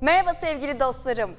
Merhaba sevgili dostlarım.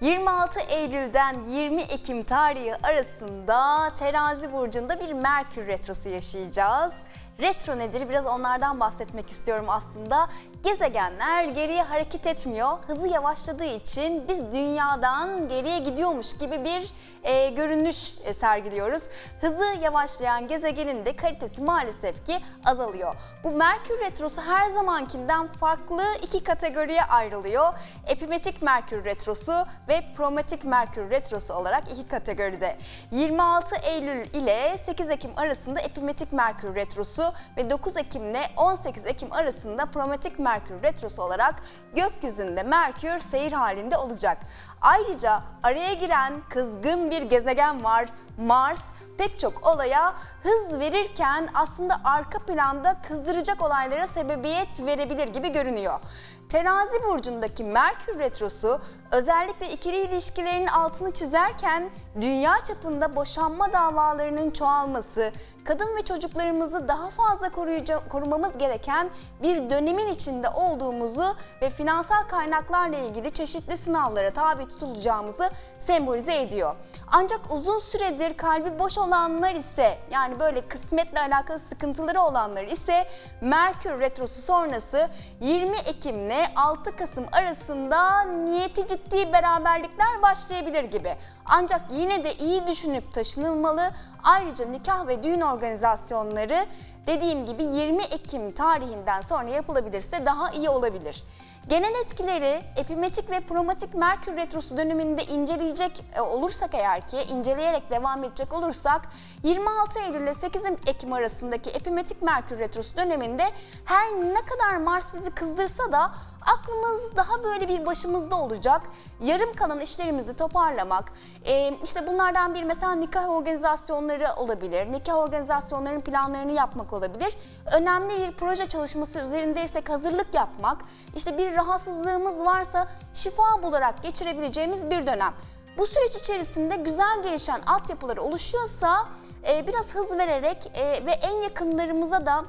26 Eylül'den 20 Ekim tarihi arasında Terazi burcunda bir Merkür retrosu yaşayacağız. Retro nedir? Biraz onlardan bahsetmek istiyorum aslında. Gezegenler geriye hareket etmiyor. Hızı yavaşladığı için biz dünyadan geriye gidiyormuş gibi bir e, görünüş e, sergiliyoruz. Hızı yavaşlayan gezegenin de kalitesi maalesef ki azalıyor. Bu Merkür retrosu her zamankinden farklı iki kategoriye ayrılıyor. Epimetik Merkür retrosu ve Prometik Merkür retrosu olarak iki kategoride. 26 Eylül ile 8 Ekim arasında Epimetik Merkür retrosu ve 9 Ekim ile 18 Ekim arasında Prometik Merkür retrosu olarak gökyüzünde Merkür seyir halinde olacak. Ayrıca araya giren kızgın bir gezegen var Mars pek çok olaya hız verirken aslında arka planda kızdıracak olaylara sebebiyet verebilir gibi görünüyor. Terazi burcundaki Merkür retrosu özellikle ikili ilişkilerin altını çizerken dünya çapında boşanma davalarının çoğalması, kadın ve çocuklarımızı daha fazla koruyuca- korumamız gereken bir dönemin içinde olduğumuzu ve finansal kaynaklarla ilgili çeşitli sınavlara tabi tutulacağımızı sembolize ediyor. Ancak uzun süredir kalbi boş olanlar ise yani böyle kısmetle alakalı sıkıntıları olanlar ise Merkür retrosu sonrası 20 Ekim ile 6 Kasım arasında niyeti ciddi beraberlikler başlayabilir gibi. Ancak yine de iyi düşünüp taşınılmalı. Ayrıca nikah ve düğün organizasyonları dediğim gibi 20 Ekim tarihinden sonra yapılabilirse daha iyi olabilir. Genel etkileri epimetik ve promatik Merkür Retrosu döneminde inceleyecek e, olursak eğer ki, inceleyerek devam edecek olursak 26 Eylül ile 8 Ekim arasındaki epimetik Merkür Retrosu döneminde her ne kadar Mars bizi kızdırsa da aklımız daha böyle bir başımızda olacak. Yarım kalan işlerimizi toparlamak, e, işte bunlardan bir mesela nikah organizasyonları olabilir, nikah organizasyonlarının planlarını yapmak olabilir. Önemli bir proje çalışması üzerindeysek hazırlık yapmak, işte bir rahatsızlığımız varsa şifa bularak geçirebileceğimiz bir dönem. Bu süreç içerisinde güzel gelişen altyapıları oluşuyorsa e, biraz hız vererek e, ve en yakınlarımıza da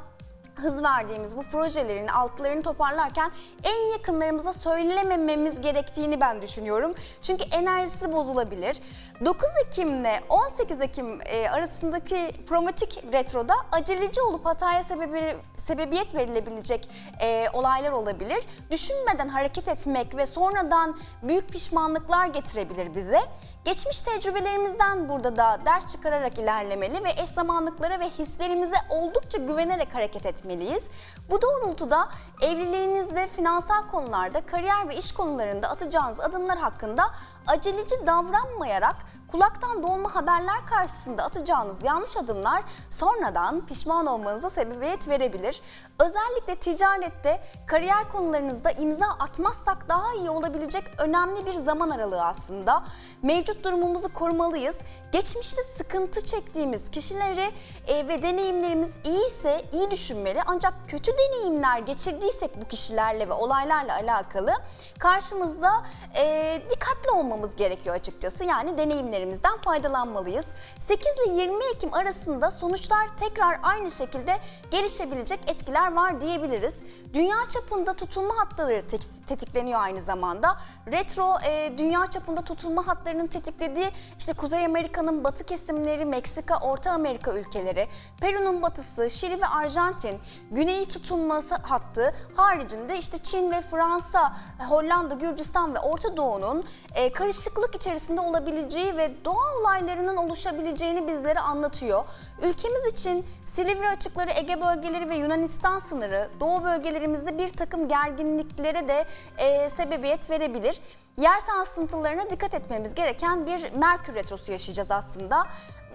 hız verdiğimiz bu projelerin altlarını toparlarken en yakınlarımıza söylemememiz gerektiğini ben düşünüyorum. Çünkü enerjisi bozulabilir. 9 Ekim ile 18 Ekim e, arasındaki promatik retroda aceleci olup hataya sebebi, sebebiyet verilebilecek e, olaylar olabilir. Düşünmeden hareket etmek ve sonradan büyük pişmanlıklar getirebilir bize. Geçmiş tecrübelerimizden burada da ders çıkararak ilerlemeli ve eş zamanlıklara ve hislerimize oldukça güvenerek hareket etmeliyiz. Bu doğrultuda evliliğinizde, finansal konularda, kariyer ve iş konularında atacağınız adımlar hakkında aceleci davranmayarak kulaktan dolma haberler karşısında atacağınız yanlış adımlar sonradan pişman olmanıza sebebiyet verebilir. Özellikle ticarette, kariyer konularınızda imza atmazsak daha iyi olabilecek önemli bir zaman aralığı aslında. Mevcut durumumuzu korumalıyız. Geçmişte sıkıntı çektiğimiz kişileri e, ve deneyimlerimiz iyiyse iyi düşünmeli. Ancak kötü deneyimler geçirdiysek bu kişilerle ve olaylarla alakalı karşımızda e, dikkatli olmamız gerekiyor açıkçası. Yani deneyimlerimizden faydalanmalıyız. 8 ile 20 Ekim arasında sonuçlar tekrar aynı şekilde gelişebilecek etkiler var diyebiliriz. Dünya çapında tutulma hatları te- tetikleniyor aynı zamanda. Retro e, dünya çapında tutulma hatlarının tetiklediği işte Kuzey Amerika'nın batı kesimleri, Meksika, Orta Amerika ülkeleri, Peru'nun batısı, Şili ve Arjantin, güneyi tutulması hattı haricinde işte Çin ve Fransa, Hollanda, Gürcistan ve Orta Doğu'nun e, karışıklık içerisinde olabileceği ve doğa olaylarının oluşabileceğini bizlere anlatıyor. Ülkemiz için Silivri açıkları, Ege bölgeleri ve Yunanistan sınırı doğu bölgelerimizde bir takım gerginliklere de e, sebebiyet verebilir. Yer sarsıntılarına dikkat etmemiz gereken bir Merkür Retrosu yaşayacağız aslında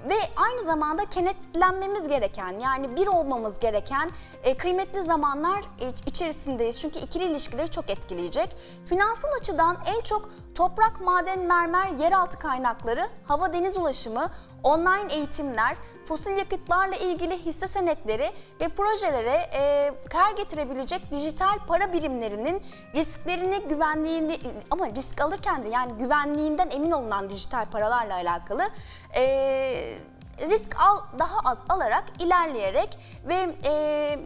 ve aynı zamanda kenetlenmemiz gereken yani bir olmamız gereken e, kıymetli zamanlar içerisindeyiz. Çünkü ikili ilişkileri çok etkileyecek. Finansal açıdan en çok toprak, maden, mermer, yeraltı kaynakları, hava deniz ulaşımı, online eğitimler, fosil yakıtlarla ilgili hisse senetleri ve projelere e, kar getirebilecek dijital para birimlerinin risklerini, güvenliğini ama risk alırken de yani güvenliğinden emin olunan dijital paralarla alakalı e, risk al, daha az alarak ilerleyerek ve e,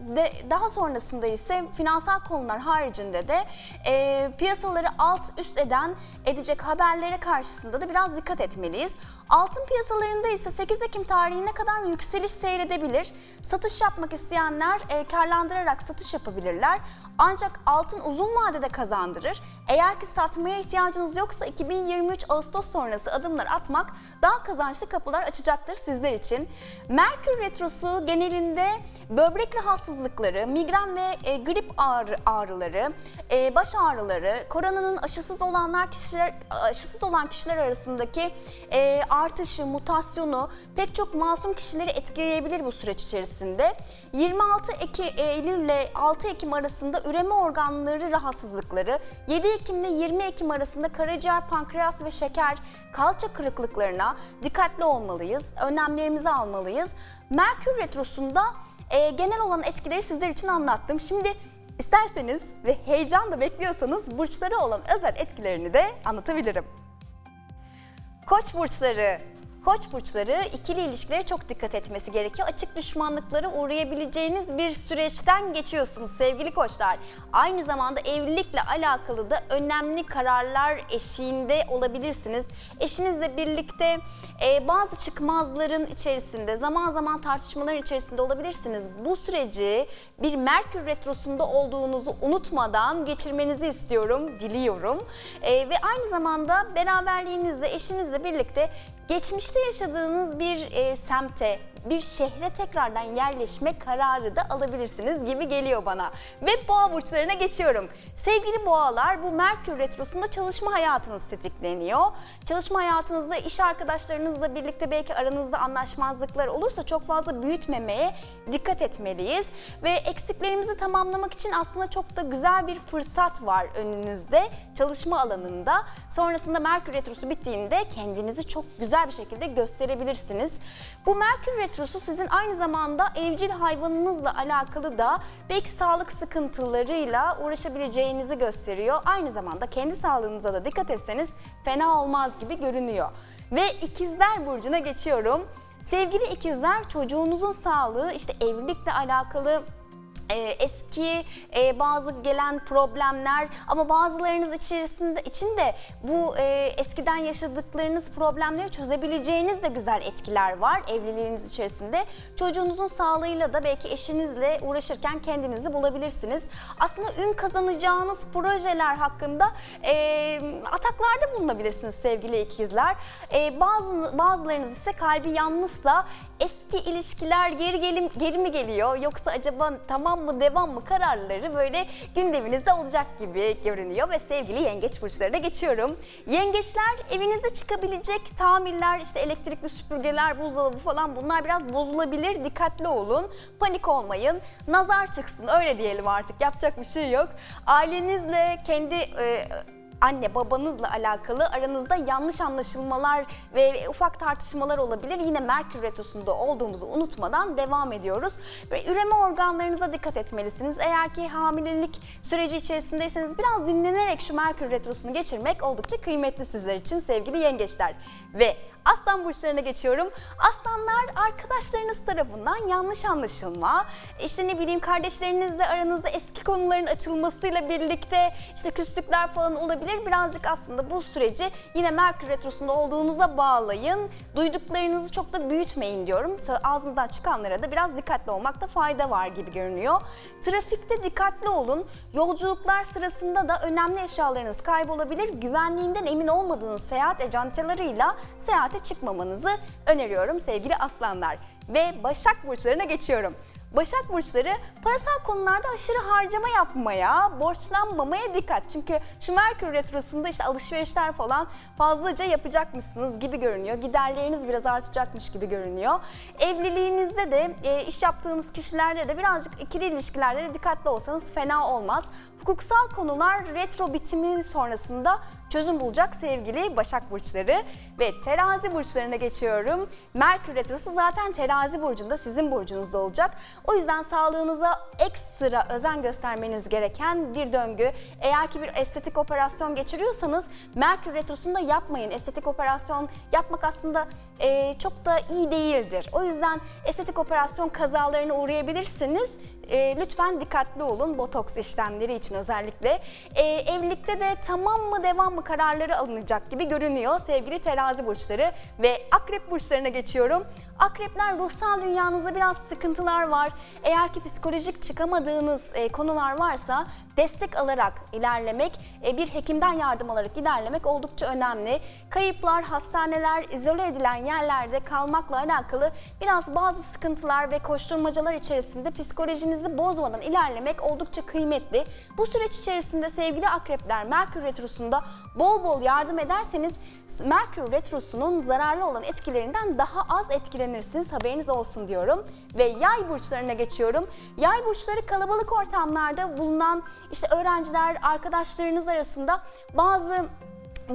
de, daha sonrasında ise finansal konular haricinde de e, piyasaları alt üst eden edecek haberlere karşısında da biraz dikkat etmeliyiz. Altın piyasalarında ise 8 Ekim tarihine kadar yükseliş seyredebilir. Satış yapmak isteyenler e, karlandırarak satış yapabilirler. Ancak altın uzun vadede kazandırır. Eğer ki satmaya ihtiyacınız yoksa 2023 Ağustos sonrası adımlar atmak daha kazançlı kapılar açacaktır sizler için. Merkür Retrosu genelinde böbrek rahatsızlıkları, migren ve e, grip ağrı, ağrıları, e, baş ağrıları, koronanın aşısız olanlar kişiler aşısız olan kişiler arasındaki e, artışı, mutasyonu pek çok masum kişileri etkileyebilir bu süreç içerisinde. 26 Ekim, Eylül ile 6 Ekim arasında üreme organları rahatsızlıkları, 7 Ekim ile 20 Ekim arasında karaciğer, pankreas ve şeker, kalça kırıklıklarına dikkatli olmalıyız, önlemlerimizi almalıyız. Merkür Retrosu'nda e, genel olan etkileri sizler için anlattım. Şimdi isterseniz ve heyecanla bekliyorsanız burçlara olan özel etkilerini de anlatabilirim. Koç burçları. Koç burçları ikili ilişkilere çok dikkat etmesi gerekiyor. Açık düşmanlıklara uğrayabileceğiniz bir süreçten geçiyorsunuz sevgili koçlar. Aynı zamanda evlilikle alakalı da önemli kararlar eşiğinde olabilirsiniz. Eşinizle birlikte e, bazı çıkmazların içerisinde, zaman zaman tartışmaların içerisinde olabilirsiniz. Bu süreci bir Merkür Retrosu'nda olduğunuzu unutmadan geçirmenizi istiyorum, diliyorum. E, ve aynı zamanda beraberliğinizle, eşinizle birlikte geçmişte yaşadığınız bir e, semte, bir şehre tekrardan yerleşme kararı da alabilirsiniz gibi geliyor bana. Ve boğa burçlarına geçiyorum. Sevgili boğalar bu Merkür Retrosu'nda çalışma hayatınız tetikleniyor. Çalışma hayatınızda iş arkadaşlarınızla birlikte belki aranızda anlaşmazlıklar olursa çok fazla büyütmemeye dikkat etmeliyiz. Ve eksiklerimizi tamamlamak için aslında çok da güzel bir fırsat var önünüzde çalışma alanında. Sonrasında Merkür Retrosu bittiğinde kendinizi çok güzel bir şekilde gösterebilirsiniz. Bu Merkür Retrosu sizin aynı zamanda evcil hayvanınızla alakalı da belki sağlık sıkıntılarıyla uğraşabileceğinizi gösteriyor. Aynı zamanda kendi sağlığınıza da dikkat etseniz fena olmaz gibi görünüyor. Ve ikizler burcuna geçiyorum. Sevgili ikizler çocuğunuzun sağlığı işte evlilikle alakalı e, eski e, bazı gelen problemler ama bazılarınız içerisinde içinde bu e, eskiden yaşadıklarınız problemleri çözebileceğiniz de güzel etkiler var evliliğiniz içerisinde. Çocuğunuzun sağlığıyla da belki eşinizle uğraşırken kendinizi bulabilirsiniz. Aslında ün kazanacağınız projeler hakkında e, ataklarda bulunabilirsiniz sevgili ikizler. E, bazı bazılarınız ise kalbi yalnızsa eski ilişkiler geri gelim geri mi geliyor yoksa acaba tamam mı devam mı kararları böyle gündeminizde olacak gibi görünüyor ve sevgili yengeç burçlarına geçiyorum. Yengeçler evinizde çıkabilecek tamirler işte elektrikli süpürgeler, buzdolabı falan bunlar biraz bozulabilir. Dikkatli olun. Panik olmayın. Nazar çıksın öyle diyelim artık. Yapacak bir şey yok. Ailenizle kendi e, anne babanızla alakalı aranızda yanlış anlaşılmalar ve ufak tartışmalar olabilir. Yine Merkür Retrosu'nda olduğumuzu unutmadan devam ediyoruz. Ve üreme organlarınıza dikkat etmelisiniz. Eğer ki hamilelik süreci içerisindeyseniz biraz dinlenerek şu Merkür Retrosu'nu geçirmek oldukça kıymetli sizler için sevgili yengeçler. Ve Aslan burçlarına geçiyorum. Aslanlar arkadaşlarınız tarafından yanlış anlaşılma, işte ne bileyim kardeşlerinizle aranızda eski konuların açılmasıyla birlikte işte küslükler falan olabilir. Birazcık aslında bu süreci yine Merkür Retrosu'nda olduğunuza bağlayın. Duyduklarınızı çok da büyütmeyin diyorum. Ağzınızdan çıkanlara da biraz dikkatli olmakta fayda var gibi görünüyor. Trafikte dikkatli olun. Yolculuklar sırasında da önemli eşyalarınız kaybolabilir. Güvenliğinden emin olmadığınız seyahat ejantelarıyla seyahat seyahate çıkmamanızı öneriyorum sevgili aslanlar. Ve Başak Burçlarına geçiyorum. Başak Burçları parasal konularda aşırı harcama yapmaya, borçlanmamaya dikkat. Çünkü şu Merkür Retrosu'nda işte alışverişler falan fazlaca yapacakmışsınız gibi görünüyor. Giderleriniz biraz artacakmış gibi görünüyor. Evliliğinizde de, e, iş yaptığınız kişilerde de birazcık ikili ilişkilerde de dikkatli olsanız fena olmaz. Hukuksal konular retro bitimi sonrasında çözüm bulacak sevgili Başak Burçları. Ve terazi burçlarına geçiyorum. Merkür Retrosu zaten terazi burcunda sizin burcunuzda olacak. O yüzden sağlığınıza ekstra özen göstermeniz gereken bir döngü. Eğer ki bir estetik operasyon geçiriyorsanız Merkür Retrosu'nu da yapmayın. Estetik operasyon yapmak aslında e, çok da iyi değildir. O yüzden estetik operasyon kazalarına uğrayabilirsiniz. E, lütfen dikkatli olun botoks işlemleri için özellikle. E, evlilikte de tamam mı devam mı kararları alınacak gibi görünüyor sevgili terazi burçları ve akrep burçlarına geçiyorum. Akrepler ruhsal dünyanızda biraz sıkıntılar var. Eğer ki psikolojik çıkamadığınız e, konular varsa destek alarak ilerlemek, e, bir hekimden yardım alarak ilerlemek oldukça önemli. Kayıplar, hastaneler, izole edilen yerlerde kalmakla alakalı biraz bazı sıkıntılar ve koşturmacalar içerisinde psikolojinizi bozmadan ilerlemek oldukça kıymetli. Bu süreç içerisinde sevgili akrepler Merkür Retrosu'nda bol bol yardım ederseniz Merkür Retrosu'nun zararlı olan etkilerinden daha az etkilenirsiniz haberiniz olsun diyorum. Ve yay burçlarına geçiyorum. Yay burçları kalabalık ortamlarda bulunan işte öğrenciler, arkadaşlarınız arasında bazı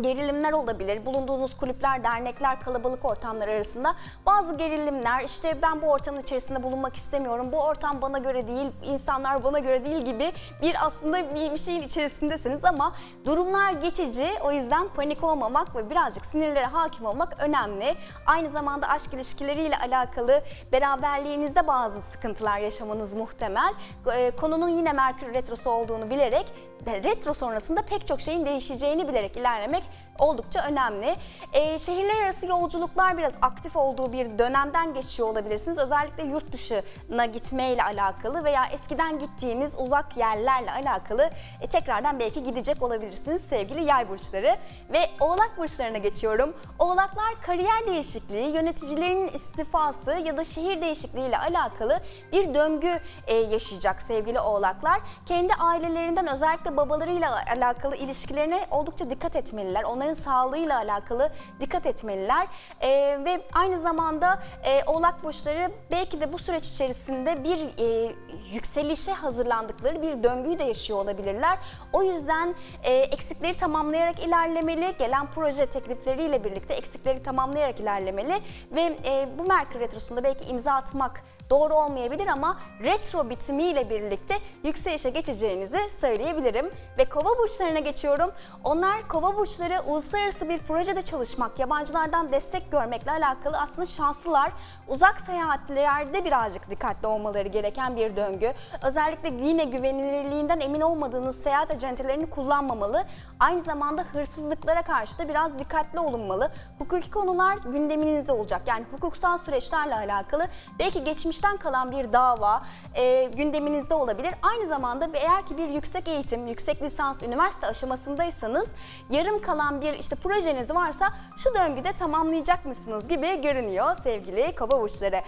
gerilimler olabilir. Bulunduğunuz kulüpler, dernekler, kalabalık ortamlar arasında bazı gerilimler işte ben bu ortamın içerisinde bulunmak istemiyorum. Bu ortam bana göre değil, insanlar bana göre değil gibi bir aslında bir, şeyin içerisindesiniz ama durumlar geçici. O yüzden panik olmamak ve birazcık sinirlere hakim olmak önemli. Aynı zamanda aşk ilişkileriyle alakalı beraberliğinizde bazı sıkıntılar yaşamanız muhtemel. Ee, Konunun yine Merkür Retrosu olduğunu bilerek retro sonrasında pek çok şeyin değişeceğini bilerek ilerlemek oldukça önemli. Ee, şehirler arası yolculuklar biraz aktif olduğu bir dönemden geçiyor olabilirsiniz. Özellikle yurt dışına gitmeyle alakalı veya eskiden gittiğiniz uzak yerlerle alakalı e, tekrardan belki gidecek olabilirsiniz sevgili yay burçları. Ve oğlak burçlarına geçiyorum. Oğlaklar kariyer değişikliği, yöneticilerin istifası ya da şehir değişikliği ile alakalı bir döngü e, yaşayacak sevgili oğlaklar. Kendi ailelerinden özellikle babalarıyla alakalı ilişkilerine oldukça dikkat etmeliler. Onların sağlığıyla alakalı dikkat etmeliler. E, ve aynı zamanda e, oğlak burçları belki de bu süreç içerisinde bir e, yükselişe hazırlandıkları bir döngüyü de yaşıyor olabilirler. O yüzden e, eksikleri tamamlayarak ilerlemeli, gelen proje teklifleriyle birlikte eksikleri tamamlayarak ilerlemeli ve e, bu Merkür Retrosu'nda belki imza atmak doğru olmayabilir ama retro bitimiyle birlikte yükselişe geçeceğinizi söyleyebilirim. Ve kova burçlarına geçiyorum. Onlar kova burçları uluslararası bir projede çalışmak, yabancılardan destek görmekle alakalı aslında şanslılar. Uzak seyahatlerde birazcık dikkatli olmaları gereken bir döngü. Özellikle yine güvenilirliğinden emin olmadığınız seyahat acentelerini kullanmamalı. Aynı zamanda hırsızlıklara karşı da biraz dikkatli olunmalı. Hukuki konular gündeminizde olacak. Yani hukuksal süreçlerle alakalı belki geçmişten kalan bir dava e, gündeminizde olabilir. Aynı zamanda eğer ki bir yüksek eğitim, yüksek lisans, üniversite aşamasındaysanız yarım kalan bir işte projeniz varsa şu döngüde tamamlayacak mısınız gibi görünüyor sevgili kova burçları.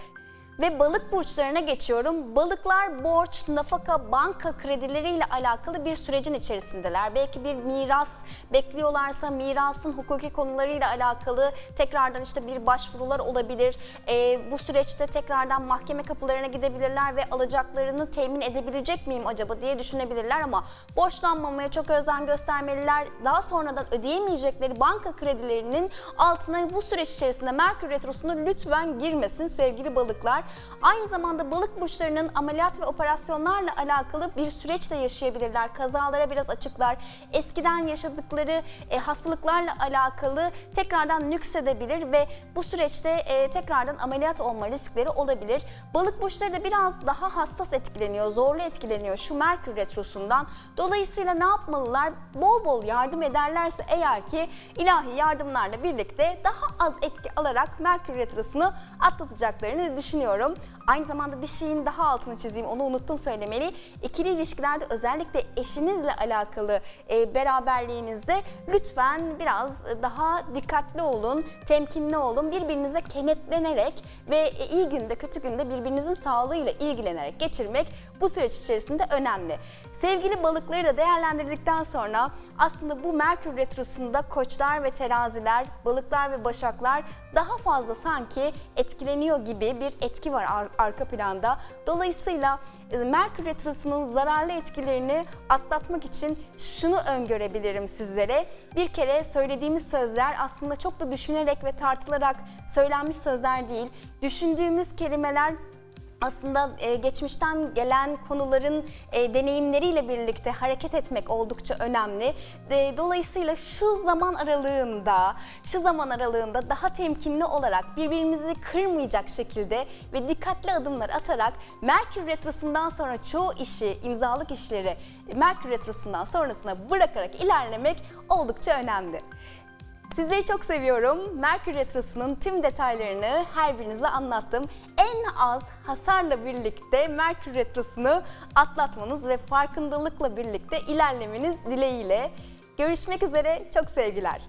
Ve balık burçlarına geçiyorum. Balıklar borç, nafaka, banka kredileriyle alakalı bir sürecin içerisindeler. Belki bir miras bekliyorlarsa mirasın hukuki konularıyla alakalı tekrardan işte bir başvurular olabilir. Ee, bu süreçte tekrardan mahkeme kapılarına gidebilirler ve alacaklarını temin edebilecek miyim acaba diye düşünebilirler ama borçlanmamaya çok özen göstermeliler. Daha sonradan ödeyemeyecekleri banka kredilerinin altına bu süreç içerisinde Merkür Retrosu'na lütfen girmesin sevgili balıklar. Aynı zamanda balık burçlarının ameliyat ve operasyonlarla alakalı bir süreçle yaşayabilirler. Kazalara biraz açıklar. Eskiden yaşadıkları e, hastalıklarla alakalı tekrardan nüksedebilir ve bu süreçte e, tekrardan ameliyat olma riskleri olabilir. Balık burçları da biraz daha hassas etkileniyor, zorlu etkileniyor şu Merkür Retrosu'ndan. Dolayısıyla ne yapmalılar? Bol bol yardım ederlerse eğer ki ilahi yardımlarla birlikte daha az etki alarak Merkür Retrosu'nu atlatacaklarını düşünüyorum ediyorum. Aynı zamanda bir şeyin daha altını çizeyim, onu unuttum söylemeli. İkili ilişkilerde özellikle eşinizle alakalı e, beraberliğinizde lütfen biraz daha dikkatli olun, temkinli olun. Birbirinize kenetlenerek ve e, iyi günde kötü günde birbirinizin sağlığıyla ilgilenerek geçirmek bu süreç içerisinde önemli. Sevgili balıkları da değerlendirdikten sonra aslında bu Merkür Retrosu'nda koçlar ve teraziler, balıklar ve başaklar daha fazla sanki etkileniyor gibi bir etki var ar- arka planda. Dolayısıyla e, Merkür Retrosu'nun zararlı etkilerini atlatmak için şunu öngörebilirim sizlere. Bir kere söylediğimiz sözler aslında çok da düşünerek ve tartılarak söylenmiş sözler değil. Düşündüğümüz kelimeler aslında e, geçmişten gelen konuların e, deneyimleriyle birlikte hareket etmek oldukça önemli. E, dolayısıyla şu zaman aralığında, şu zaman aralığında daha temkinli olarak birbirimizi kırmayacak şekilde ve dikkatli adımlar atarak Merkür Retrosu'ndan sonra çoğu işi, imzalık işleri Merkür Retrosu'ndan sonrasına bırakarak ilerlemek oldukça önemli. Sizleri çok seviyorum. Merkür Retrosu'nun tüm detaylarını her birinize anlattım. En az hasarla birlikte Merkür Retrosu'nu atlatmanız ve farkındalıkla birlikte ilerlemeniz dileğiyle. Görüşmek üzere, çok sevgiler.